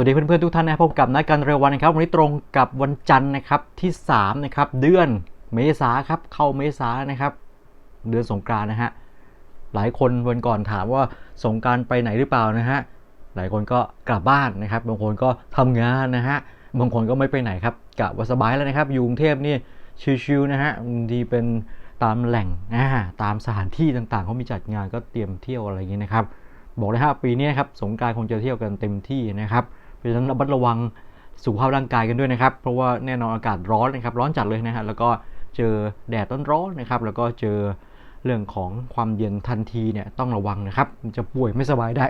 วัสดีเพื่อนๆทุกท่านนะพบกับนัดกันเร็ววันนะครับวันนี้ตรงกับวันจันทร์นะครับที่3นะครับเดือนเมษาครับเข้าเมษานะครับ เดือนสงกรานนะฮะหลายคนวันก่อนถามว่าสงการไปไหนหรือเปล่านะฮะหลายคนก็กลับบ้านนะครับ บางคนก็ทำงานนะฮะบางคนก็ไม่ไปไหนครับกะว่าสบายแล้วนะครับอยู่กรุงเทพนี่ชิวๆนะฮะบางทีเป็นตามแหล่งอ่าตามสถานที่ต่างๆเขามีจัดงานก็เตรียมเที่ยวอะไรอย่างนี้นะครับ บอกเลยฮะปีนี้ครับสงการคงจะเที่ยวกันเต็มที่นะครับ เพราะฉะนั้นระมัดระวังสุขภาพร่างกายกันด้วยนะครับ เพราะว่าแน่นอนอากาศร้อนนะครับ ร้อนจัดเลยนะฮะ แล้วก็เจอแดดร้อนๆนะครับ แล้วก็เจอเรื่องของความเย็นทันทีเนี่ยต้องระวังนะครับมันจะป่วยไม่สบายได้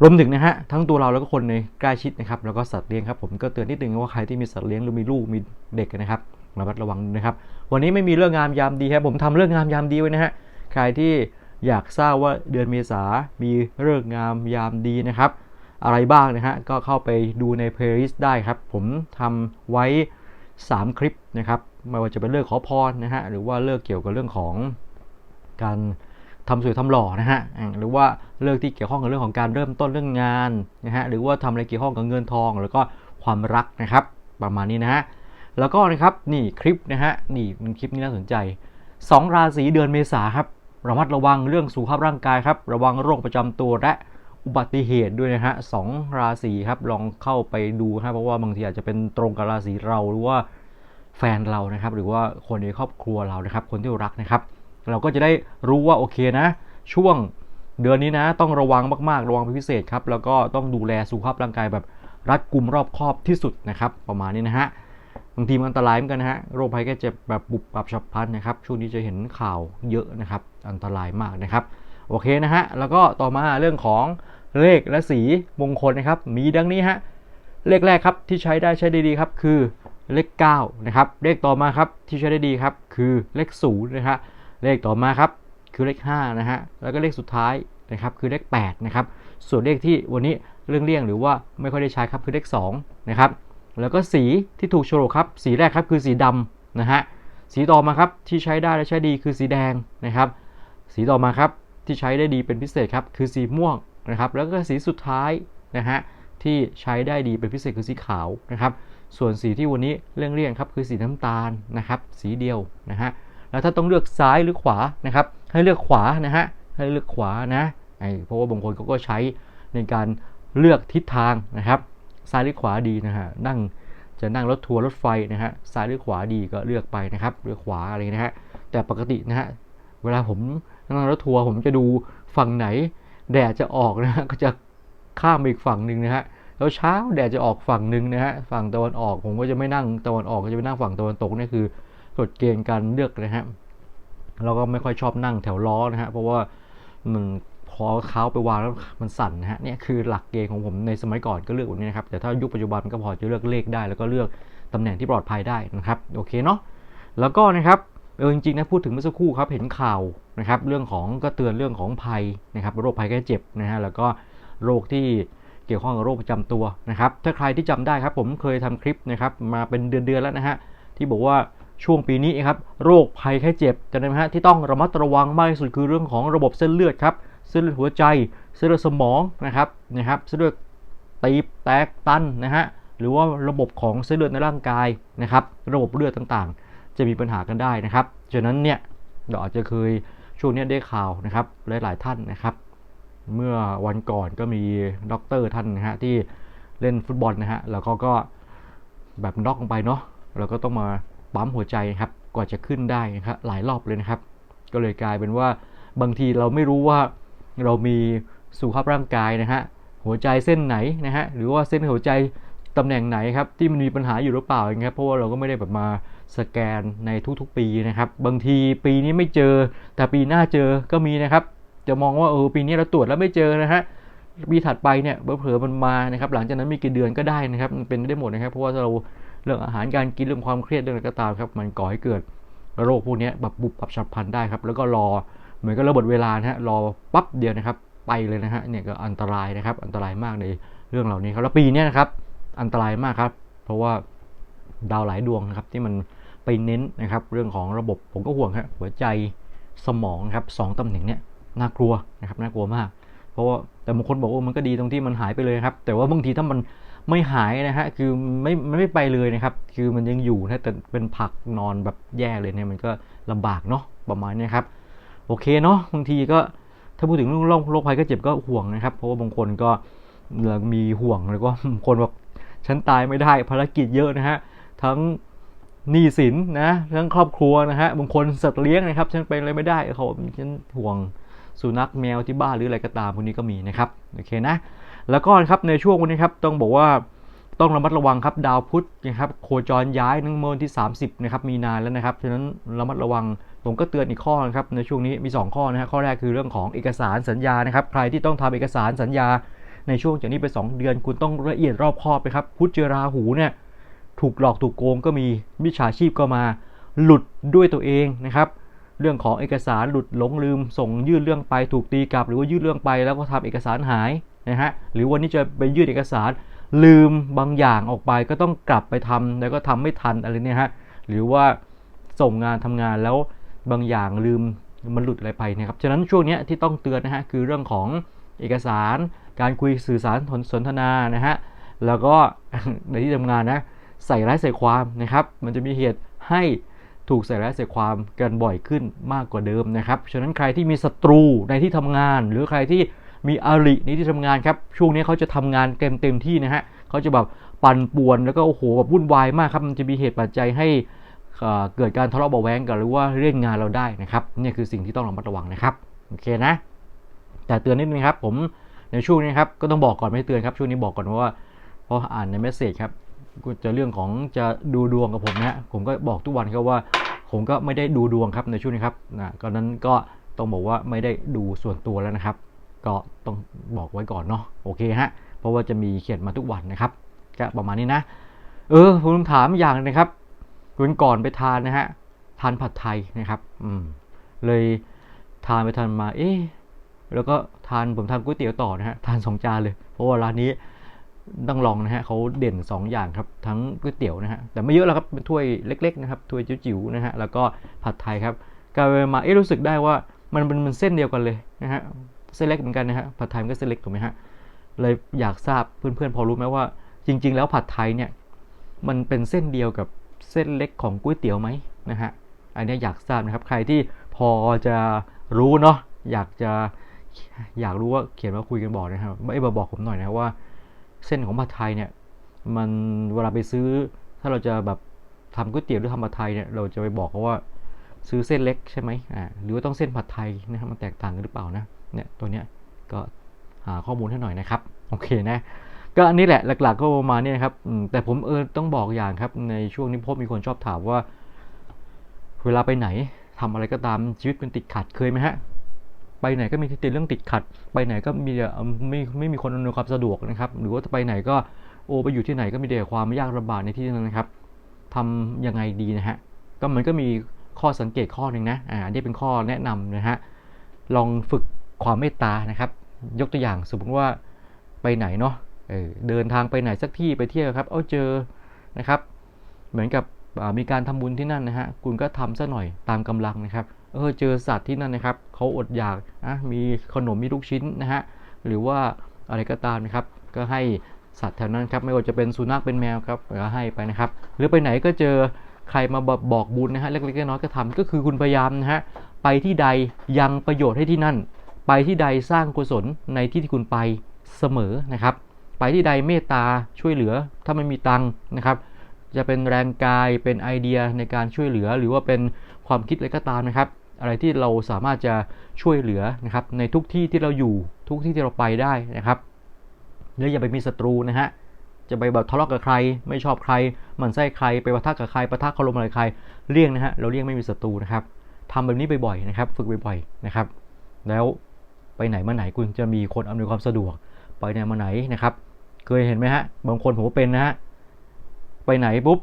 รวมถึงนะฮะทั้งตัวเราแล้วก็คนในใกล้ชิดนะครับ แล้วก็สัตว์เลี้ยงครับ ผมก็เตือนนิดนึงว่าใครที่มีสัตว์เลี้ยงหรือมีลูกมีเด็กนะครับระมัดระวังนะครับ วันนี้ไม่มีเรื่องงามยามดีครับผมทำเรื่องงามยามดีไว้นะฮะ ใครที่อยากทราบว่าเดือนเมษามีเรื่องงามยามดีนะครับ อะไรบ้างนะฮะ ก็เข้าไปดูใน playlist ได้ครับ ผมทำไว้ 3 คลิปนะครับ ไม่ว่าจะเป็นเรื่องขอพรนะฮะ หรือว่าเรื่องเกี่ยวกับเรื่องของการทำสวยทำหล่อนะฮะ หรือว่าเรื่องที่เกี่ยวข้องกับเรื่องของการเริ่มต้นเรื่องงานนะฮะ หรือว่าทำอะไรเกี่ยวข้องกับเงินทอง แล้วก็ความรักนะครับ ประมาณนี้นะฮะ แล้วก็นะครับนี่คลิปนะฮะ นี่คลิปนี้น่าสนใจ 2 ราศีเดือนเมษาครับ ระมัดระวังเรื่องสุขภาพร่างกายครับ ระวังโรคประจำตัวและ อุบัติเหตุด้วยนะฮะสองราศีครับลองเข้าไปดูครับเพราะว่าบางทีอาจจะเป็นตรงกับราศีเราหรือว่าแฟนเรานะครับ หรือว่าคนในครอบครัวเรานะครับ คนที่รักนะครับ เราก็จะได้รู้ว่าโอเคนะ ช่วงเดือนนี้นะ ต้องระวังมากๆระวังเป็นพิเศษครับแล้วก็ต้องดูแลสุขภาพร่างกายแบบรัดกุมรอบครอบที่สุดนะครับ ประมาณนี้นะฮะบางทีมันอันตรายเหมือนกันนะฮะโรคภัยแค่เจ็บแบบบุบปับฉับพลันนะครับช่วงนี้จะเห็นข่าวเยอะนะครับ อันตรายมากนะครับ โอเคนะฮะแล้วก็ต่อมาเรื่องของ เลขและสีมงคลนะครับ มีดังนี้ฮะ เลขแรกครับที่ใช้ได้ใช้ได้ดีครับ คือเลข9นะครับ เลขต่อมาครับที่ใช้ได้ดีครับ คือเลข0นะฮะเลขต่อมาครับคือเลข5นะฮะ แล้วก็เลขสุดท้ายนะครับคือเลข8นะครับ ส่วนเลขที่วันนี้เรื่องเลี่ยงหรือว่าไม่ค่อยได้ใช้ครับคือเลข2นะครับ แล้วก็สีที่ถูกโฉลกครับ สีแรกครับคือสีดำนะฮะ สีต่อมาครับที่ใช้ได้และใช้ดีคือสีแดงนะครับ สีต่อมาครับที่ใช้ได้ดีเป็นพิเศษครับคือสีม่วง นะครับแล้วก็สีสุดท้ายนะฮะที่ใช้ได้ดีเป็นพิเศษคือสีขาวนะครับส่วนสีที่วันนี้เรื่องเลี่ยงครับคือสีน้ำตาลนะครับสีเดียวนะฮะแล้วถ้าต้องเลือกซ้ายหรือขวานะครับให้เลือกขวานะฮะให้เลือกขวานะไอเพราะว่าบางคนเขาก็ใช้ในการเลือกทิศทางนะครับซ้ายหรือขวาดีนะฮะนั่งจะนั่งรถทัวร์รถไฟนะฮะซ้ายหรือขวาดีก็เลือกไปนะครับเลือกขวาอะไรนะฮะแต่ปกตินะฮะเวลาผมนั่งรถทัวร์ผมจะดูฝั่งไหน แดดจะออกนะฮะก็จะข้ามไปอีกฝั่งหนึ่งนะฮะแล้วเช้าแดดจะออกฝั่งหนึ่งนะฮะฝั่งตะวันออกผมก็จะไม่นั่งตะวันออกก็จะไปนั่งฝั่งตะวันตกนี่คือกฎเกณฑ์การเลือกนะฮะเราก็ไม่ค่อยชอบนั่งแถวล้อนะฮะเพราะว่ามันพอเท้าไปวางแล้วมันสั่นนะฮะเนี่ยคือหลักเกณฑ์ของผมในสมัยก่อนก็เลือกแบบนี้นะครับแต่ถ้ายุคปัจจุบันก็พอจะเลือกเลขได้ แล้วก็เลือกตำแหน่งที่ปลอดภัยได้นะครับโอเคเนาะแล้วก็นะครับ เออจริงๆนะพูดถึงเมื่อสักครู่ครับเห็นข่าวนะครับเรื่องของก็เตือนเรื่องของภัยนะครับโรคภัยแค่เจ็บนะฮะแล้วก็โรคที่เกี่ยวข้องกับโรคประจำตัวนะครับถ้าใครที่จำได้ครับผมเคยทำคลิปนะครับมาเป็นเดือนๆแล้วนะฮะที่บอกว่าช่วงปีนี้ครับโรคภัยแค่เจ็บจำได้ไหมฮะที่ต้องระมัดระวังมากที่สุดคือเรื่องของระบบเส้นเลือดครับเส้นเลือดหัวใจเส้นเลือดสมองนะครับนะครับเส้นเลือดตีบแตกตันนะฮะหรือว่าระบบของเส้นเลือดในร่างกายนะครับระบบเลือดต่างๆ จะมีปัญหากันได้นะครับ ฉะนั้นเนี่ยเราอาจจะเคยช่วงนี้ได้ข่าวนะครับหลาย ๆ ท่านนะครับ เมื่อวันก่อนก็มีด็อกเตอร์ท่านนะฮะที่เล่นฟุตบอลนะฮะแล้วเขาก็แบบน็อกลงไปเนาะเราก็ต้องมาปั๊มหัวใจครับกว่าจะขึ้นได้นะครับหลายรอบเลยนะครับ ก็เลยกลายเป็นว่าบางทีเราไม่รู้ว่าเรามีสุขภาพร่างกายนะฮะหัวใจเส้นไหนนะฮะหรือว่าเส้นหัวใจตำแหน่งไหนครับที่มันมีปัญหาอยู่หรือเปล่าอย่างเงี้ยเพราะว่าเราก็ไม่ได้แบบมา สแกนในทุกๆปีนะครับ บางทีปีนี้ไม่เจอ แต่ปีหน้าเจอก็มีนะครับ จะมองว่าเออปีนี้เราตรวจแล้วไม่เจอนะฮะปีถัดไปเนี่ยเผลอมันมานะครับ หลังจากนั้นมีกี่เดือนก็ได้นะครับมันเป็นได้หมดนะครับ เพราะว่าเราเรื่องอาหารการกินเรื่องความเครียดเรื่องอะไรก็ตามครับ มันก่อให้เกิดโรคพวกนี้แบบบุบปับฉับพลันได้ครับ แล้วก็รอเหมือนกับระเบิดเวลานะฮะรอปั๊บเดียวนะครับ ไปเลยนะฮะเนี่ยก็อันตรายนะครับ อันตรายมากในเรื่องเหล่านี้ครับแล้วปีนี้นะครับ อันตรายมากครับ เพราะว่าดาวหลายดวงนะครับที่มัน ไปเน้นนะครับเรื่องของระบบผมก็ห่วงครับหัวใจสมองครับสองตำแหน่งเนี้ยน่ากลัวนะครับน่ากลัวมาก เพราะว่าแต่บางคนบอกว่ามันก็ดีตรงที่มันหายไปเลยครับ แต่ว่าบางทีถ้ามันไม่หายนะฮะคือไม่ไม่ไปเลยนะครับ คือมันยังอยู่นะแต่เป็นผักนอนแบบแย่เลยเนี่ยมันก็ลำบากเนาะประมาณนี้ครับโอเคเนาะบางทีก็ถ้าพูดถึงเรื่องโรคโรคภัยก็เจ็บก็ห่วงนะครับ เพราะว่าบางคนก็มีห่วงแล้วก็คนแบบฉันตายไม่ได้ภารกิจเยอะนะฮะทั้ง หนี้สินนะทั้งครอบครัวนะฮะบางคนสัตว์เลี้ยงนะครับฉันเป็นอะไรไม่ได้เขาฉันห่วงสุนัขแมวที่บ้านหรืออะไรก็ตามพวกนี้ก็มีนะครับโอเคนะแล้วก็ครับในช่วงวันนี้ครับต้องบอกว่าต้องระมัดระวังครับดาวพุธนะครับโคจรย้ายนังเมื่อวันที่ 30นะครับมีนานแล้วนะครับฉะนั้นระมัดระวังผมก็เตือนอีกข้อนะครับในช่วงนี้มี 2 ข้อนะฮะข้อแรกคือเรื่องของเอกสารสัญญานะครับใครที่ต้องทำเอกสารสัญญาในช่วงจากนี้ไป 2 เดือน คุณต้องละเอียดรอบคอบไปครับพุธเจอราหูเนี่ย ถูกหลอกถูกโกงก็มีมิจฉาชีพก็มา หลุดด้วยตัวเองนะครับ เรื่องของเอกสารหลุดหลงลืม ส่งยื่นเรื่องไปถูกตีกลับ หรือว่ายื่นเรื่องไปแล้วก็ทำเอกสารหายนะฮะหรือวันนี้จะไปยื่นเอกสารลืมบางอย่างออกไปก็ต้องกลับไปทำแล้วก็ทำไม่ทันอะไรเนี่ยฮะหรือว่าส่งงานทำงานแล้วบางอย่างลืมมันหลุดอะไรไปนะครับฉะนั้นช่วงนี้ที่ต้องเตือนนะฮะคือเรื่องของเอกสาร การคุยสื่อสารสนทนานะฮะแล้วก็ในที่ทำงานนะ ใส่ร้ายใส่ความนะครับ มันจะมีเหตุให้ถูกใส่ร้ายใส่ความกันบ่อยขึ้นมากกว่าเดิมนะครับ ฉะนั้นใครที่มีศัตรูในที่ทำงาน หรือใครที่มีอริในที่ทำงานครับ ช่วงนี้เขาจะทำงานเต็มเต็มที่นะฮะเขาจะแบบปั่นป่วนแล้วก็โอ้โหแบบวุ่นวายมากครับ มันจะมีเหตุปัจจัยให้เกิดการทะเลาะเบาแวงกันหรือว่าเล่นงงานเราได้นะครับนี่คือสิ่งที่ต้องระมัดระวังนะครับโอเคนะ แต่เตือนนิดนึงครับ ผมในช่วงนี้ครับก็ต้องบอกก่อนไม่เตือนครับช่วงนี้บอกก่อนว่าพราะอ่านในเมสเซจครับ จะเรื่องของจะดูดวงกับผมนะผมก็บอกทุกวันครับว่า ผมก็ไม่ได้ดูดวงครับในช่วงนี้ครับนะก็นั้นก็ต้องบอกว่าไม่ได้ดูส่วนตัวแล้วนะครับ ก็ต้องบอกไว้ก่อนเนาะโอเคฮะเพราะว่าจะมีเขียนมาทุกวันนะครับก็ประมาณนี้นะ เออผมถามอย่างนะครับวันก่อนไปทานนะฮะทานผัดไทยนะครับ อืม เลยทานไปทานมา เอ๊แล้วก็ทานผมทานก๋วยเตี๋ยวต่อนะฮะทานสองจานเลย เพราะว่าร้านนี้ ต้องลองนะฮะเขาเด่น 2 อย่างครับ ทั้งก๋วยเตี๋ยวนะฮะแต่ไม่เยอะแล้วครับเป็นถ้วยเล็กๆนะครับถ้วยจิ๋วๆนะฮะแล้วก็ผัดไทยครับกลายมาเอ๊ะรู้สึกได้ว่ามันเป็นมันเส้นเดียวกันเลยนะฮะเส้นเล็กเหมือนกันนะฮะผัดไทยมันก็เส้นเล็กถูกไหมฮะเลยอยากทราบเพื่อนๆ พอรู้ไหมว่า จริง ๆ แล้วผัดไทยเนี่ยมันเป็นเส้นเดียวกับเส้นเล็กของก๋วยเตี๋ยวไหมนะฮะอันนี้อยากทราบนะครับใครที่พอจะรู้เนาะอยากจะอยากรู้ว่าเขียนมาคุยกันบอกนะครับไม่บอกผมหน่อยนะว่า เส้นของผัดไทยเนี่ย มันเวลาไปซื้อ ถ้าเราจะแบบทำก๋วยเตี๋ยวหรือทำผัดไทยเนี่ย เราจะไปบอกเขาว่าซื้อเส้นเล็กใช่ไหมอ่า หรือว่าต้องเส้นผัดไทยนะครับมันแตกต่างกันหรือเปล่านะ เนี่ย ตัวเนี้ยก็หาข้อมูลให้หน่อยนะครับ โอเคนะ ก็อันนี้แหละหลักๆก็ประมาณนี้นะครับแต่ผมเออต้องบอกอย่างครับ ในช่วงนี้พบมีคนชอบถามว่า เวลาไปไหนทำอะไรก็ตามชีวิตเป็นติดขัดเคยไหมฮะ ไปไหนก็มีติดเรื่องติดขัด ไปไหนก็มีไม่ไม่มีคนอำนวยความสะดวกนะครับ หรือว่าไปไหนก็โอไปอยู่ที่ไหนก็มีแต่ความยากลำบากในที่นั้นนะครับทำยังไงดีนะฮะก็มันก็มีข้อสังเกตข้อหนึ่งนะอ่านี่เป็นข้อแนะนำนะฮะลองฝึกความเมตตานะครับ ยกตัวอย่างสมมติว่าไปไหนเนาะเเดินทางไปไหนสักที่ไปเที่ยวครับ เอาเจอนะครับ เหมือนกับ มีการทำบุญที่นั่นนะฮะคุณก็ทำซะหน่อยตามกำลังนะครับเออเจอสัตว์ที่นั่นนะครับเขาอดอยากนะมีขนมมีลูกชิ้นนะฮะหรือว่าอะไรก็ตามนะครับ ก็ให้สัตว์แถวนั้นครับไม่ว่าจะเป็นสุนัขเป็นแมวครับก็ให้ไปนะครับ หรือไปไหนก็เจอใครมาบอกบุญนะฮะเล็กๆน้อยๆก็ทำก็คือคุณพยายามนะฮะไปที่ใดยังประโยชน์ให้ที่นั่น ไปที่ใดสร้างกุศลในที่ที่คุณไปเสมอนะครับ ไปที่ใดเมตตาช่วยเหลือถ้าไม่มีตังนะครับ จะเป็นแรงกายเป็นไอเดียในการช่วยเหลือ หรือว่าเป็นความคิดอะไรก็ตามนะครับ อะไรที่เราสามารถจะช่วยเหลือนะครับ ในทุกที่ที่เราอยู่ทุกที่ที่เราไปได้นะครับแล้วอย่าไปมีศัตรูนะฮะจะไปแบบทะเลาะกับใคร ไม่ชอบใครมันไส้ใครไปปะทะกับใครปะทะคารมอะไรใครเลี่ยงนะฮะเราเลี่ยงไม่มีศัตรูนะครับทำแบบนี้บ่อยๆนะครับ ฝึกบ่อยๆนะครับ แล้วไปไหนมาไหนคุณจะมีคนอำนวยความสะดวกไปไหนมาไหนนะครับ เคยเห็นไหมฮะบางคนผมก็เป็นนะฮะ ไปไหนปุ๊บ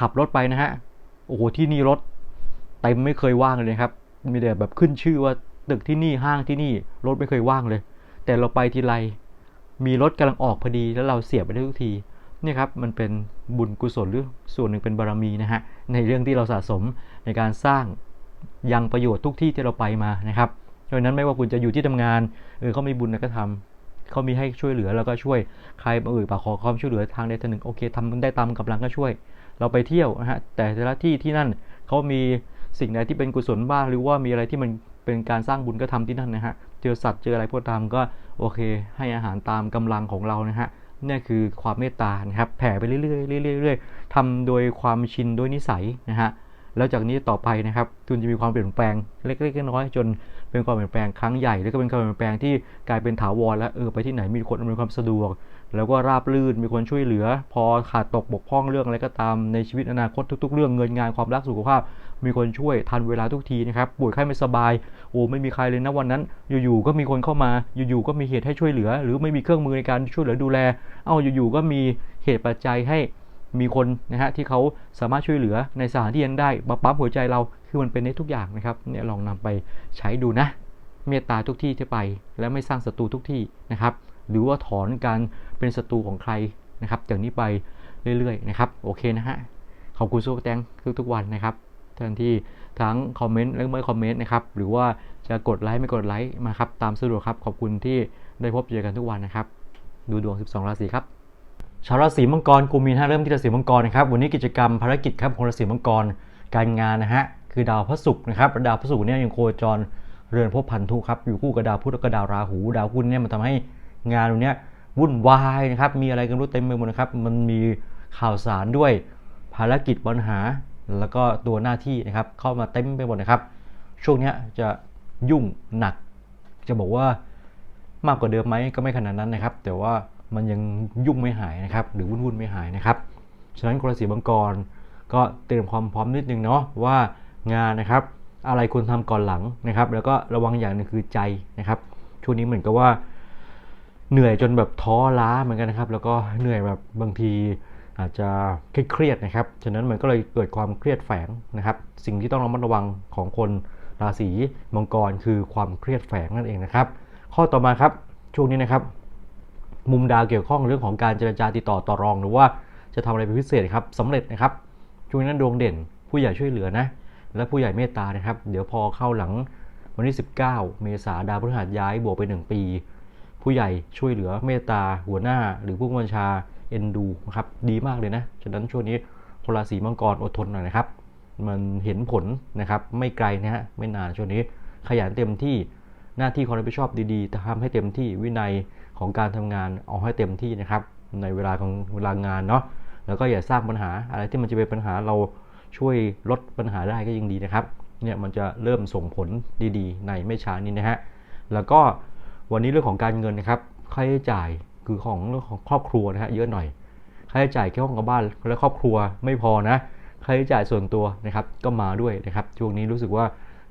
ขับรถไปนะฮะ โอ้โหที่นี่รถเต็มไม่เคยว่างเลยครับ มีแต่แบบขึ้นชื่อว่าตึกที่นี่ห้างที่นี่รถไม่เคยว่างเลย แต่เราไปทีไรมีรถกำลังออกพอดีแล้วเราเสียบไปได้ทุกทีนี่ครับมันเป็นบุญกุศลหรือส่วนหนึ่งเป็นบารมีนะฮะในเรื่องที่เราสะสมในการสร้างยังประโยชน์ทุกที่ที่เราไปมานะครับเพราะนั้นไม่ว่าคุณจะอยู่ที่ทำงานเออเขามีบุญก็ทำ เขามีให้ช่วยเหลือแล้วก็ช่วยใครมาเอ่ยปากขอความช่วยเหลือทางใดทางหนึ่งโอเคทำได้ตามกำลังก็ช่วย เราไปเที่ยวนะฮะแต่แต่ละที่ที่นั่นเขามีสิ่งไหนที่เป็นกุศลบ้างหรือว่ามีอะไรที่มันเป็นการสร้างบุญก็ทำที่นั่นนะฮะเจอสัตว์เจออะไรพวกตามก็โอเค ให้อาหารตามกำลังของเรานะฮะนี่คือความเมตตานะครับแผ่ไปเรื่อยๆเรื่อยๆทำโดยความชินโดยนิสัยนะฮะแล้วจากนี้ต่อไปนะครับคุณจะมีความเปลี่ยนแปลงเล็กๆน้อยๆจน เป็นความเปลี่ยนแปลงครั้งใหญ่แล้วก็เป็นความเปลี่ยนแปลงที่กลายเป็นถาวรแล้วเออไปที่ไหนมีคนอำนวยความสะดวก แล้วก็ราบรื่นมีคนช่วยเหลือ พอขาดตกบกพร่องเรื่องอะไรก็ตามในชีวิตอนาคตทุก ๆ เรื่องเงินงานความรักสุขภาพ มีคนช่วยทันเวลาทุกทีนะครับป่วยไข้ไม่สบายโอ้ไม่มีใครเลยนะวันนั้น อยู่ๆก็มีคนเข้ามา อยู่ๆก็มีเหตุให้ช่วยเหลือ หรือไม่มีเครื่องมือในการช่วยเหลือดูแล เอ้าอยู่ๆก็มีเหตุปัจจัยให้มีคนนะฮะที่เขาสามารถช่วยเหลือในสถานที่นั้นได้มาปั๊มหัวใจเรา คือมันเป็นได้ทุกอย่างนะครับเนี่ยลองนำไปใช้ดูนะ เมตตาทุกที่ที่ไป และไม่สร้างศัตรูทุกที่นะครับ หรือว่าถอนการเป็นศัตรูของใครนะครับจากนี้ไปเรื่อยๆนะครับโอเคนะฮะขอบคุณซูเปอร์แตงทุกๆวันนะครับท่านที่ทั้งคอมเมนต์และไม่คอมเมนต์นะครับหรือว่าจะกดไลค์ไม่กดไลค์มาครับตามสะดวกครับขอบคุณที่ได้พบเจอกันทุกวันนะครับ ดูดวง 12 ราศีครับชาวราศีมังกรกลุ่มมีนฮะเริ่มที่ราศีมังกรนะครับวันนี้กิจกรรมภารกิจครับของราศีมังกรการงานนะฮะ คือดาวพระศุกร์นะครับดาวพระศุกร์เนี่ยยังโคจรเรือนภพพันธุครับอยู่คู่กับดาวพุธและก็ดาวราหู ดาวพุธเนี่ยมันทำให้งานตรงเนี้ยวุ่นวายนะครับมีอะไรกันรู้เต็มไปหมดนะครับมันมีข่าวสารด้วยภารกิจปัญหา แล้วก็ตัวหน้าที่นะครับเข้ามาเต็มไปหมดนะครับ ช่วงนี้จะยุ่งหนัก จะบอกว่ามากกว่าเดิมไหมก็ไม่ขนาดนั้นนะครับ แต่ว่ามันยังยุ่งไม่หายนะครับหรือวุ่นวุ่นไม่หายนะครับฉะนั้นกรสีบังกรก็เตรียมความพร้อมนิดนึงเนาะว่า งานนะครับ อะไรควรทำก่อนหลังนะครับ แล้วก็ระวังอย่างหนึงคือใจนะครับ ช่วงนี้เหมือนกับว่า เหนื่อยจนแบบท้อล้าเหมือนกันนะครับ แล้วก็เหนื่อยแบบบางทีอาจจะเครียดนะครับ ฉะนั้นมันก็เลยเกิดความเครียดแฝงนะครับ สิ่งที่ต้องระมัดระวังของคนราศีมังกรคือความเครียดแฝงนั่นเองนะครับ ข้อต่อมาครับ ช่วงนี้นะครับ มุมดาวเกี่ยวข้องเรื่องของการเจรจาติดต่อต่อรอง หรือว่าจะทำอะไรเป็นพิเศษครับสำเร็จนะครับ ช่วงนั้นดวงเด่น ผู้ใหญ่ช่วยเหลือนะ และผู้ใหญ่เมตตานะครับ เดี๋ยวพอเข้าหลังวันที่ 19 เมษาดาวพฤหัสย้ายบวกไป 1 ปี ผู้ใหญ่ช่วยเหลือเมตตา หัวหน้า หรือผู้บัญชาเอ็นดูนะครับดีมากเลยนะ ฉะนั้นช่วงนี้คนราศีมังกรอดทนหน่อยนะครับ มันเห็นผลนะครับไม่ไกลนะฮะไม่นานช่วงนี้ขยันเต็มที่หน้าที่ความรับผิดชอบดีๆทำให้เต็มที่วินัยของการทำงานเอาให้เต็มที่นะครับ ในเวลาของเวลางานเนาะแล้วก็อย่าสร้างปัญหาอะไรที่มันจะเป็นปัญหาเรา ช่วยลดปัญหาได้ก็ยิ่งดีนะครับเนี่ยมันจะเริ่มส่งผลดีๆ ในไม่ช้านี้นะฮะแล้วก็วันนี้เรื่องของการเงินนะครับค่าใช้จ่ายคือของเรื่องของครอบครัวนะฮะเยอะหน่อยค่าใช้จ่ายแค่ห้องกับบ้านและครอบครัวไม่พอนะค่าใช้จ่ายส่วนตัวนะครับก็มาด้วยนะครับช่วงนี้รู้สึกว่า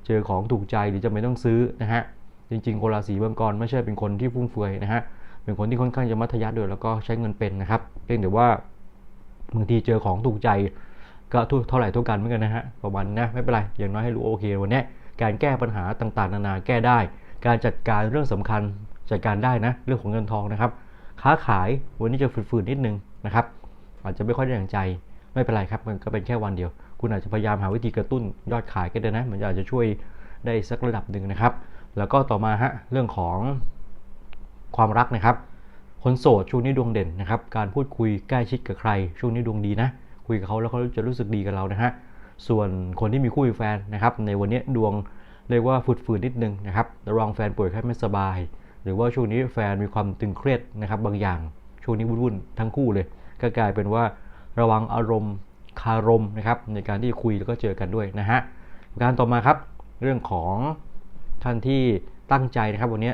เจอของถูกใจหรือจะไม่ต้องซื้อนะฮะจริงๆคนราศีมังกรไม่ใช่เป็นคนที่ฟุ่มเฟือยนะฮะเป็นคนที่ค่อนข้างจะมัธยัสถ์ด้วยแล้วก็ใช้เงินเป็นนะครับเพียงแต่ว่าบางทีเจอของถูกใจ ก็เท่าไหร่เท่ากันเหมือนกันนะฮะประมาณนะไม่เป็นไรอย่างน้อยให้รู้โอเควันนี้การแก้ปัญหาต่างๆ นานาแก้ได้ การจัดการเรื่องสำคัญจัดการได้นะเรื่องของเงินทองนะครับ ค้าขายวันนี้จะฝืนๆนิดนึงนะครับอาจจะไม่ค่อยได้อย่างใจไม่เป็นไรครับมันก็เป็นแค่วันเดียว คุณอาจจะพยายามหาวิธีกระตุ้นยอดขายก็ได้นะมันอาจจะช่วยได้สักระดับหนึ่งนะครับ แล้วก็ต่อมาฮะเรื่องของความรักนะครับคนโสดช่วงนี้ดวงเด่นนะครับ การพูดคุยใกล้ชิดกับใคร ช่วงนี้ดวงดีนะ คุยกับเขาแล้วเขาจะรู้สึกดีกับเรานะฮะส่วนคนที่มีคู่มีแฟนนะครับ ในวันนี้ดวงเรียกว่าฝืดๆนิดนึงนะครับระวังแฟนป่วยไข้ไม่สบาย หรือว่าช่วงนี้แฟนมีความตึงเครียดนะครับ บางอย่างช่วงนี้วุ่นๆทั้งคู่เลย ก็กลายเป็นว่าระวังอารมณ์คารมนะครับในการที่คุยแล้วก็เจอกันด้วยนะฮะการต่อมาครับ เรื่องของท่านที่ตั้งใจนะครับ วันนี้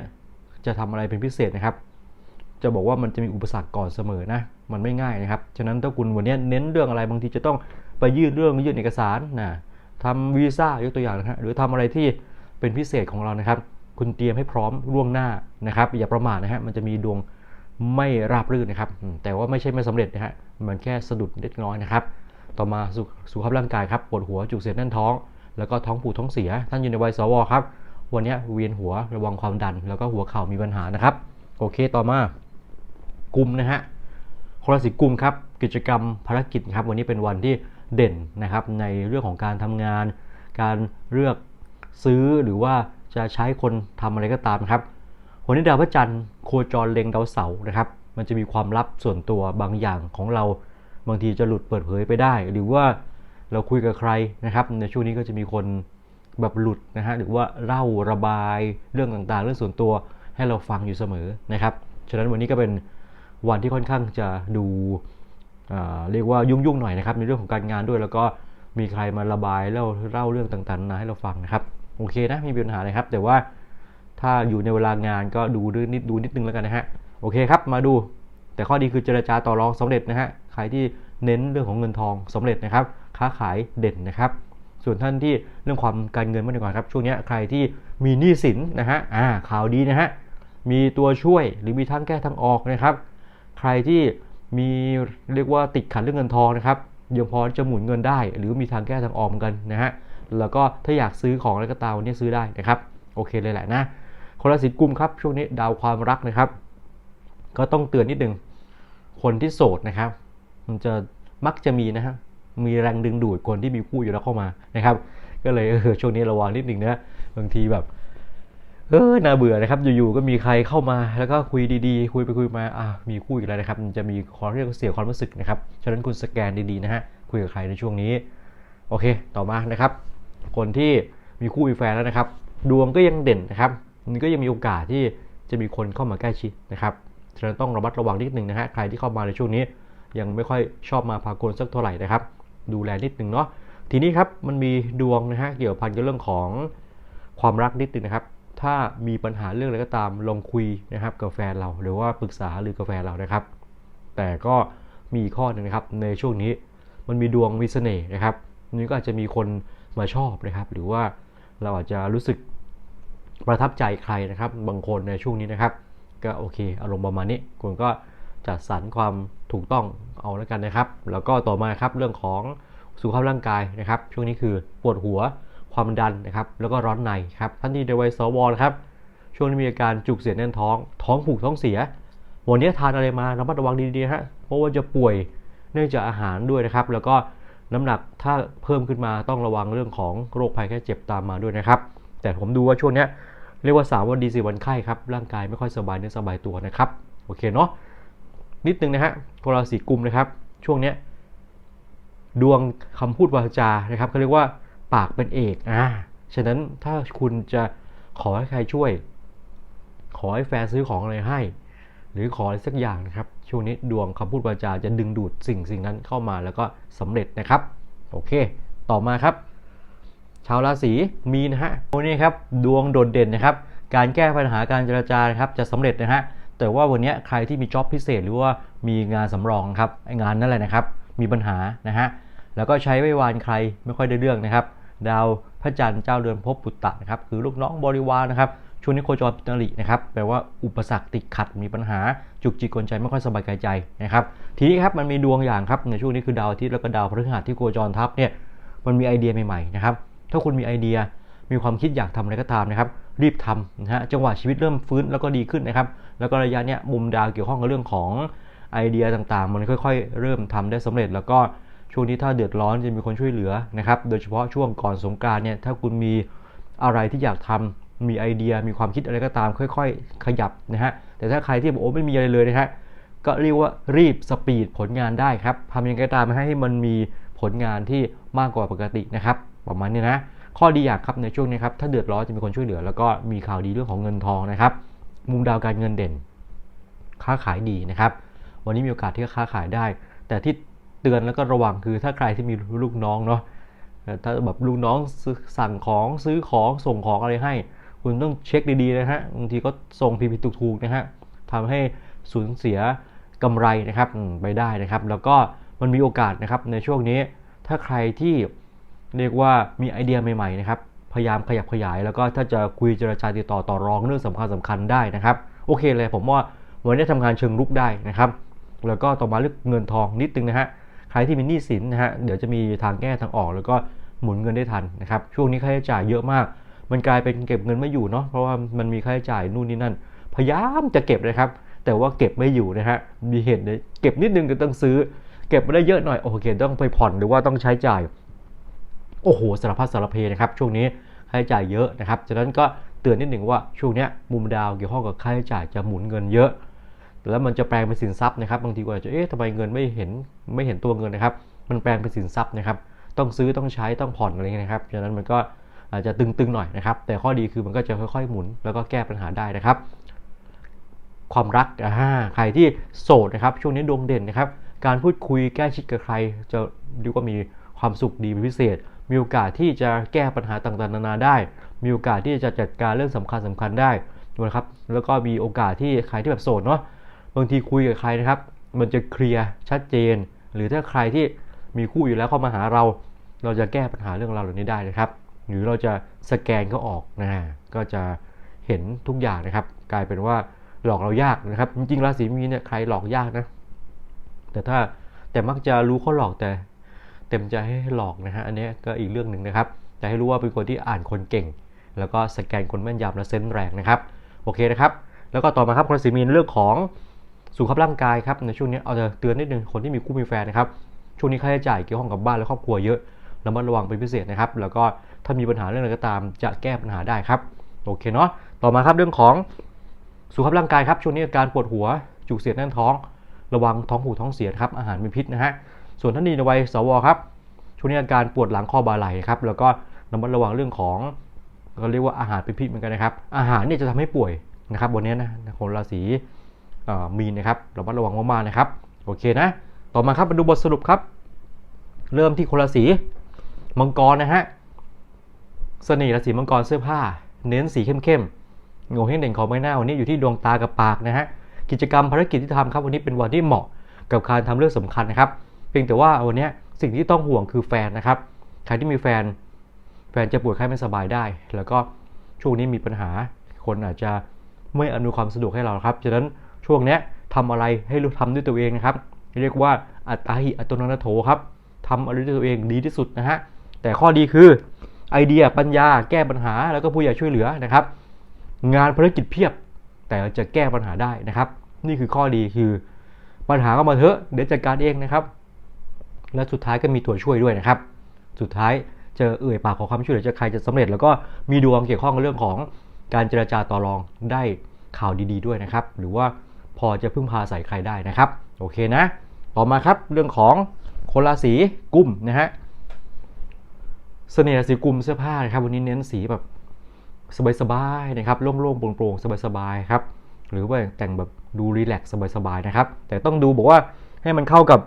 จะทำอะไรเป็นพิเศษนะครับ จะบอกว่ามันจะมีอุปสรรคก่อนเสมอนะ มันไม่ง่ายนะครับ ฉะนั้นถ้าคุณวันนี้เน้นเรื่องอะไรบางทีจะต้องไปยื่นเรื่องยื่นเอกสารนะทำวีซ่ายกตัวอย่างนะฮะหรือทำอะไรที่เป็นพิเศษของเรานะครับ คุณเตรียมให้พร้อมล่วงหน้านะครับ อย่าประมาทนะฮะมันจะมีดวงไม่ราบรื่นนะครับ แต่ว่าไม่ใช่ไม่สำเร็จนะฮะมันแค่สะดุดเล็กน้อยนะครับ ต่อมาสุสขภาพร่างกายครับปวดหัวจุกเสียดแน่นท้อง แล้วก็ท้องผูกท้องเสีย ท่านอยู่ในวัยสวครับ วันนี้เวียนหัวระวังความดัน แล้วก็หัวเข่ามีปัญหานะครับ โอเคต่อมากลุ่มนะฮะ คนราศีกุมครับกิจกรรมภารกิจครับวันนี้เป็นวันที่เด่นนะครับในเรื่องของการทำงาน การเลือกซื้อหรือว่าจะใช้คนทำอะไรก็ตามครับวันนี้ดาวพระจันทร์โคจรเล็งดาวเสาร์นะครับ มันจะมีความลับส่วนตัวบางอย่างของเราบางทีจะหลุดเปิดเผยไปได้ หรือว่าเราคุยกับใครนะครับ ในช่วงนี้ก็จะมีคนแบบหลุดนะฮะหรือว่าเล่าระบายเรื่องต่างๆ เรื่องส่วนตัวให้เราฟังอยู่เสมอนะครับฉะนั้นวันนี้ก็เป็น วันที่ค่อนข้างจะดูเรียกว่ายุ่งๆหน่อยนะครับในเรื่องของการงานด้วย แล้วก็มีใครมาระบายเล่าเล่าเรื่องต่างๆนานาให้เราฟังนะครับโอเคนะมีปัญหาเลยครับ แต่ว่าถ้าอยู่ในเวลางานก็ดูนิดดูนิดนึงแล้วกันนะฮะโอเคครับมาดู แต่ข้อดีคือเจรจาต่อรองสำเร็จนะฮะใครที่เน้นเรื่องของเงินทองสำเร็จนะครับ ค้าขายเด่นนะครับ ส่วนท่านที่เรื่องความการเงินมากดีกว่าครับ ช่วงนี้ใครที่มีหนี้สินนะฮะอ่าข่าวดีนะฮะมีตัวช่วยหรือมีทางแก้ทางออกนะครับ ใครที่มีเรียกว่าติดขัดเรื่องเงินทองนะครับยังพอจะหมุนเงินได้ หรือมีทางแก้ทางออมกันนะฮะแล้วก็ถ้าอยากซื้อของอะไรก็ตามวันนี้ซื้อได้นะครับโอเคเลยแหละนะคนราศีกุมครับช่วงนี้ดาวความรักนะครับ ก็ต้องเตือนนิดนึงคนที่โสดนะครับ มันจะมักจะมีนะฮะมีแรงดึงดูดคนที่มีคู่อยู่แล้วเข้ามานะครับ ก็เลยเออช่วงนี้ระวังนิดนึงนะบางทีแบบ เออน่าเบื่อนะครับ อยู่ๆ ก็มีใครเข้ามา แล้วก็คุยดีๆ คุยไปคุยมา อะมีคู่อีกแล้วนะครับ จะมีความเรียกเสียความรู้สึกนะครับ ฉะนั้นคุณสแกนดีๆ นะฮะ คุยกับใครในช่วงนี้ โอเค ต่อมานะครับ คนที่มีคู่มีแฟนแล้วนะครับ ดวงก็ยังเด่นนะครับ มันก็ยังมีโอกาสที่จะมีคนเข้ามาใกล้ชิดนะครับ ฉะนั้นต้องระมัดระวังนิดนึงนะฮะ ใครที่เข้ามาในช่วงนี้ ยังไม่ค่อยชอบมาพากลสักเท่าไหร่นะครับ ดูแลนิดนึงเนาะ ทีนี้ครับ มันมีดวงนะฮะ เกี่ยวพันกับเรื่องของความรักนิดนึงนะครับ ถ้ามีปัญหาเรื่องอะไรก็ตามลองคุยนะครับกับแฟนเรา หรือว่าปรึกษาหรือกับแฟนเรานะครับ แต่ก็มีข้อหนึ่งนะครับ ในช่วงนี้มันมีดวงมีเสน่ห์นะครับนี่ก็อาจจะมีคนมาชอบนะครับ หรือว่าเราอาจจะรู้สึกประทับใจใครนะครับ บางคนในช่วงนี้นะครับ ก็โอเค อารมณ์ประมาณนี้คุณก็จัดสรรความถูกต้องเอาแล้วกันนะครับ แล้วก็ต่อมาครับเรื่องของสุขภาพร่างกายนะครับ ช่วงนี้คือปวดหัว ความดันนะครับ แล้วก็ร้อนในครับท่านที่ในวัยสวนะครับ ช่วงนี้มีอาการจุกเสียดแน่นท้อง ท้องผูกท้องเสีย วันนี้ทานอะไรมาระมัดระวังดีๆฮะ เพราะว่าจะป่วยเนื่องจากอาหารด้วยนะครับ แล้วก็น้ำหนักถ้าเพิ่มขึ้นมาต้องระวังเรื่องของโรคภัยแค่เจ็บตามมาด้วยนะครับ แต่ผมดูว่าช่วงนี้เรียกว่า3วันดี4วันไข้ครับ ร่างกายไม่ค่อยสบายเนื้อสบายตัวนะครับ โอเคเนาะ นิดนึงนะฮะคนราศีกุมนะครับ ช่วงเนี้ยดวงคำพูดวาจานะครับเขาเรียกว่า ปากเป็นเอกอ่าฉะนั้นถ้าคุณจะขอให้ใครช่วย ขอให้แฟนซื้อของอะไรให้ หรือขออะไรสักอย่างนะครับ ช่วงนี้ดวงคำพูดวาจาจะดึงดูดสิ่งสิ่งนั้นเข้ามาแล้วก็สำเร็จนะครับ โอเค ต่อมาครับ ชาวราศีมีนนะฮะวันนี้ครับดวงโดดเด่นนะครับ การแก้ปัญหาการเจรจานะครับจะสำเร็จนะฮะแต่ว่าวันนี้ใครที่มีจ็อบพิเศษหรือว่ามีงานสำรองครับไอ้งานนั่นแหละนะครับ มีปัญหานะฮะแล้วก็ใช้ไว้วานใครไม่ค่อยได้เรื่องนะครับ ดาวพระจันทร์เจ้าเรือนภพปุตตะนะครับคือลูกน้องบริวารนะครับช่วงนี้โคจรปิตรินะครับแปลว่าอุปสรรคติดขัดมีปัญหาจุกจิกกวนใจไม่ค่อยสบายกายใจนะครับทีนี้ครับมันมีดวงอย่างครับในช่วงนี้คือดาวอาทิตย์แล้วก็ดาวพฤหัสที่โคจรทับเนี่ยมันมีไอเดียใหม่ๆนะครับถ้าคุณมีไอเดียมีความคิดอยากทำอะไรก็ตามนะครับ รีบทำนะฮะจังหวะชีวิตเริ่มฟื้นแล้วก็ดีขึ้นนะครับ แล้วก็ระยะเนี้ยมุมดาวเกี่ยวข้องกับเรื่องของไอเดียต่างๆ มันค่อย ๆ เริ่มทำได้สำเร็จแล้วก็ ช่วงนี้ถ้าเดือดร้อนจะมีคนช่วยเหลือนะครับ โดยเฉพาะช่วงก่อนสงกานต์เนี่ย ถ้าคุณมีอะไรที่อยากทำมีไอเดีย มีความคิดอะไรก็ตาม ค่อย ๆ ขยับนะฮะ แต่ถ้าใครที่บอกโอ้ไม่มีอะไรเลยนะฮะ ก็เรียกว่ารีบสปีดผลงานได้ครับทำยังไงก็ตามให้มันมีผลงานที่มากกว่าปกตินะครับ ประมาณนี้นะ ข้อดีอย่างครับในช่วงนี้ครับ ถ้าเดือดร้อนจะมีคนช่วยเหลือ แล้วก็มีข่าวดีเรื่องของเงินทองนะครับ มุมดาวการเงินเด่น ค้าขายดีนะครับ วันนี้มีโอกาสที่จะค้าขายได้ แต่ที่ เตือนแล้วก็ระวังคือถ้าใครที่มีลูกน้องเนาะถ้าแบบลูกน้องสั่งของซื้อของส่งของอะไรให้ คุณต้องเช็คดีๆนะฮะบางทีก็ส่งผิดๆถูกๆนะฮะทำให้สูญเสียกำไรนะครับไปได้นะครับ แล้วก็มันมีโอกาสนะครับในช่วงนี้ถ้าใครที่เรียกว่ามีไอเดียใหม่ๆนะครับพยายามขยับขยาย แล้วก็ถ้าจะคุยเจรจาติดต่อต่อรองเรื่องสำคัญสำคัญได้นะครับ โอเคเลยผมว่าวันนี้ทำงานเชิงลุกได้นะครับ แล้วก็ต่อมาเรื่องเงินทองนิดนึงนะฮะ ใครที่มีหนี้สินนะฮะเดี๋ยวจะมีทางแก้ทางออก แล้วก็หมุนเงินได้ทันนะครับช่วงนี้ค่าใช้จ่ายเยอะมาก มันกลายเป็นเก็บเงินไม่อยู่เนาะเพราะว่ามันมีค่าใช้จ่ายนู่นนี่นั่น พยายามจะเก็บเลยครับ แต่ว่าเก็บไม่อยู่นะฮะมีเหตุเก็บนิดนึงก็ต้องซื้อ เก็บไม่ได้เยอะหน่อยโอเคต้องไปผ่อนหรือว่าต้องใช้จ่ายโอ้โหสารพัดสารเพนะครับช่วงนี้ค่าใช้จ่ายเยอะนะครับฉะนั้นก็เตือนนิดหนึ่งว่าช่วงนี้มุมดาวเกี่ยวข้องกับค่าใช้จ่ายจะหมุนเงินเยอะ แล้วมันจะแปลงเป็นสินทรัพย์นะครับ บางทีก็อาจจะเอ๊ะทำไมเงินไม่เห็นไม่เห็นตัวเงินนะครับ มันแปลงเป็นสินทรัพย์นะครับ ต้องซื้อต้องใช้ต้องผ่อนอะไรเงี้ยนะครับฉะนั้นมันก็อาจจะตึงๆหน่อยนะครับ แต่ข้อดีคือมันก็จะค่อยๆหมุน แล้วก็แก้ปัญหาได้นะครับ ความรักอ่าใครที่โสดนะครับ ช่วงนี้ดวงเด่นนะครับ การพูดคุยแก้ชิดกับใคร จะเรีกว่ามีความสุขดีเป็นพิเศษ มีโอกาสที่จะแก้ปัญหาต่างๆนานาได้ มีโอกาสที่จะจัดการเรื่องสำคัญสำคัญได้นะครับ แล้วก็มีโอกาสที่ใครที่แบบโสดเนาะ บางทีคุยกับใครนะครับ มันจะเคลียร์ชัดเจน หรือถ้าใครที่มีคู่อยู่แล้วเข้ามาหาเรา เราจะแก้ปัญหาเรื่องราวเหล่านี้ได้นะครับ หรือเราจะสแกนเขาออกนะก็จะเห็นทุกอย่างนะครับ กลายเป็นว่าหลอกเรายากนะครับ จริงๆราศีมีนเนี่ยใครหลอกยากนะ แต่ถ้าแต่มักจะรู้เขาหลอกแต่ เต็มใจให้หลอกนะฮะอันนี้ก็อีกเรื่องหนึ่งนะครับแต่ให้รู้ว่าเป็นคนที่อ่านคนเก่ง แล้วก็สแกนคนแม่นยำและเซนส์แรงนะครับโอเคนะครับ แล้วก็ต่อมาครับคนราศีมีนเรื่องของ สุขภาพร่างกายครับในช่วงนี้เอาจะเตือนนิดนึงคนที่มีคู่มีแฟนนะครับช่วงนี้ค่าใช้จ่ายเกี่ยวข้องกับบ้านและครอบครัวเยอะระมัดระวังเป็นพิเศษนะครับ แล้วก็ถ้ามีปัญหาเรื่องอะไรก็ตามจะแก้ปัญหาได้ครับโอเคเนาะต่อมาครับเรื่องของสุขภาพร่างกายครับช่วงนี้อาการปวดหัวจุกเสียดแน่นท้อง ระวังท้องผูกท้องเสียครับอาหารมีพิษนะฮะส่วนท่านดีในวัยสวครับช่วงนี้อาการปวดหลังคอบ่าไหล่ครับแล้วก็ระมัดระวังเรื่องของก็เรียกว่าอาหารเป็นพิษเหมือนกันนะครับ อาหารเนี่ยจะทำให้ป่วยนะครับวันนี้นะคนราศี มีนะครับระมัดระวังมากๆนะครับโอเคนะต่อมาครับมาดูบทสรุปครับ เริ่มที่คนราศีมังกรนะฮะเสน่ห์ราศีมังกรเสื้อผ้า เน้นสีเข้มๆโงเฮงเด่นของใบหน้าวันนี้อยู่ที่ดวงตากับปากนะฮะกิจกรรมภารกิจที่ทำครับวันนี้เป็นวันที่เหมาะกับการทำเรื่องสำคัญนะครับ เพียงแต่ว่าวันนี้สิ่งที่ต้องห่วงคือแฟนนะครับใครที่มีแฟน แฟนจะป่วยไข้ไม่สบายได้ แล้วก็ช่วงนี้มีปัญหาคนอาจจะไม่อนวยความสะดวกให้เราครับฉะนั้น ช่วงนี้ทำอะไรให้รู้ทำด้วยตัวเองนะครับ เรียกว่าอัตตาหิอัตโนนาโถครับทำอะไรด้วยตัวเองดีที่สุดนะฮะแต่ข้อดีคือไอเดียปัญญาแก้ปัญหาแล้วก็ผู้ใหญ่ช่วยเหลือนะครับ งานภารกิจเพียบ แต่จะแก้ปัญหาได้นะครับ นี่คือข้อดีคือปัญหาก็มาเถอะเดี๋ยวจัดการเองนะครับ และสุดท้ายก็มีตัวช่วยด้วยนะครับ สุดท้ายจอเอ่ยปากขอความช่วยเหลือจากใครจะสำเร็จ แล้วก็มีดวงเกี่ยวข้องกับเรื่องของการเจรจาต่อรองได้ข่าวดีๆด้วยนะครับ หรือว่า พอจะพึ่งพาใส่ใครได้นะครับ โอเคนะ ต่อมาครับเรื่องของคนราศีกุมนะฮะเสน่ห์ราศีกุมเสื้อผ้านะครับวันนี้เน้นสีแบบสบายๆนะครับโล่งๆโปร่งๆสบายๆครับหรือว่าแต่งแบบดูรีแลกซ์สบายๆนะครับ แต่ต้องดูบอกว่าให้มันเข้ากับ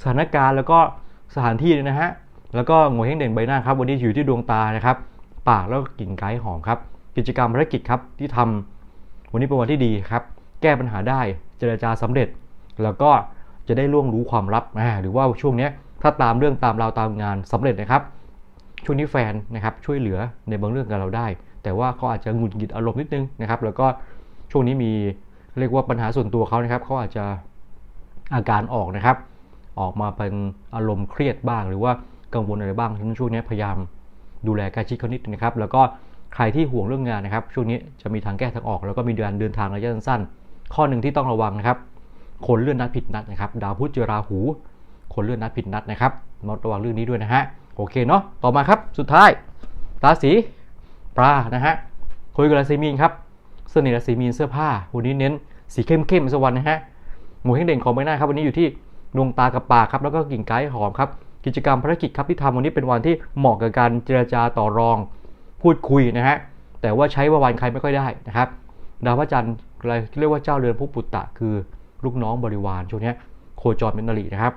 สถานการณ์แล้วก็สถานที่นะฮะแล้วก็งวยเฮงเด่นใบหน้าครับ วันนี้อยู่ที่ดวงตานะครับ ปากแล้วก็กลิ่นไกด์หอมครับ กิจกรรมภารกิจครับที่ทำวันนี้เป็นวันที่ดีครับ แก้ปัญหาได้เจรจาสำเร็จ แล้วก็จะได้ล่วงรู้ความลับหรือว่าช่วงนี้ถ้าตามเรื่องตามราวตามงานสำเร็จนะครับ ช่วงนี้แฟนนะครับช่วยเหลือในบางเรื่องกับเราได้ แต่ว่าเขาอาจจะหงุดหงิดอารมณ์นิดนึงนะครับแล้วก็ช่วงนี้มีเรียกว่าปัญหาส่วนตัวเขานะครับเขาอาจจะอาการออกนะครับ ออกมาเป็นอารมณ์เครียดบ้าง หรือว่ากังวลอะไรบ้างฉะนั้นช่วงนี้พยายามดูแลใกล้ชิดเขานิดนะครับ แล้วก็ใครที่ห่วงเรื่องงานนะครับ ช่วงนี้จะมีทางแก้ทางออก แล้วก็มีเดือนเดินทางระยะสั้น ข้อหนึ่งที่ต้องระวังนะครับ คนเลื่อนนัดผิดนัดนะครับ ดาวพุธเจอราหู คนเลื่อนนัดผิดนัดนะครับระวังเรื่องนี้ด้วยนะฮะ โอเคเนาะ ต่อมาครับ สุดท้าย ราศีปลานะฮะ คุยกับราศีมีนครับ เสน่ห์ราศีมีนเสื้อผ้า วันนี้เน้นสีเข้มๆสักวันนะฮะหมูเฮงเด่นของใบหน้าครับวันนี้อยู่ที่ดวงตากับปากครับ แล้วก็กิ่งไก่หอมครับ กิจกรรมภารกิจครับที่ทำวันนี้เป็นวันที่เหมาะกับการเจรจาต่อรอง พูดคุยนะฮะ แต่ว่าใช้ว่าวันใครไม่ค่อยได้นะครับ ดาวพระจันทร์ อะไรเรียกว่าเจ้าเรือนผู้ปุตตะ คือลูกน้องบริวารช่วงนี้โคจรเป็นนรินะครับ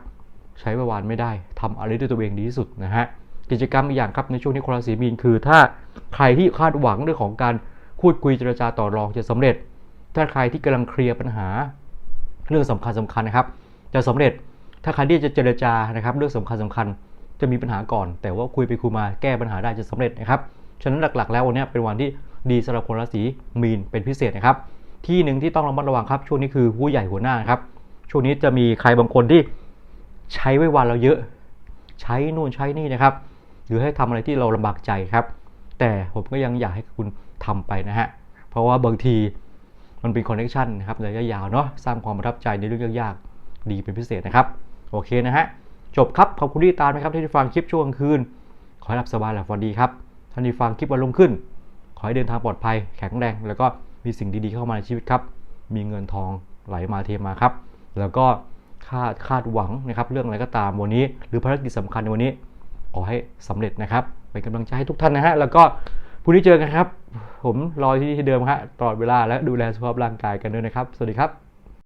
ใช้ประวานไม่ได้ทำอะไรด้วยตัวเองดีที่สุดนะฮะกิจกรรมอีกอย่างครับในช่วงนี้คนราศีมีนคือ ถ้าใครที่คาดหวังเรื่องของการพูดคุยเจรจาต่อรองจะสำเร็จ ถ้าใครที่กำลังเคลียร์ปัญหาเรื่องสำคัญสำคัญนะครับ จะสำเร็จถ้าใครที่จะเจรจานะครับ เรื่องสำคัญสำคัญจะมีปัญหาก่อน แต่ว่าคุยไปคุยมาแก้ปัญหาได้จะสำเร็จนะครับฉะนั้นหลักๆ แล้ววันนี้เป็นวันที่ดีสำหรับคนราศีมีนเป็นพิเศษนะครับ ที่หนึ่งที่ต้องระมัดระวังครับ ช่วงนี้คือผู้ใหญ่หัวหน้าครับ ช่วงนี้จะมีใครบางคนที่ใช้ไว้วันเราเยอะ ใช้นู่นใช้นี่นะครับ หรือให้ทำอะไรที่เราลำบากใจครับ แต่ผมก็ยังอยากให้คุณทำไปนะฮะ เพราะว่าบางทีมันเป็นคอนเนคชันนะครับระยะยาวเนาะสร้างความประทับใจในเรื่องยากๆดีเป็นพิเศษนะครับ โอเคนะฮะ จบครับ ขอบคุณที่ตามนะครับที่ฟังคลิปช่วงคืน ขอให้รับสบายและฝันดีครับท่านที่ฟังคลิปวันลงขึ้น ขอให้เดินทางปลอดภัยแข็งแรงแล้วก็ มีสิ่งดีๆเข้ามาในชีวิตครับ มีเงินทองไหลมาเทมาครับ แล้วก็คาดคาดหวังนะครับ เรื่องอะไรก็ตามวันนี้ หรือภารกิจสำคัญในวันนี้ขอให้สำเร็จนะครับเป็นกำลังใจให้ทุกท่านนะฮะแล้วก็พรุ่งนี้เจอกันครับ ผมรอที่ที่เดิมครับตลอดเวลาและดูแลสุขภาพร่างกายกันด้วยนะครับ สวัสดีครับ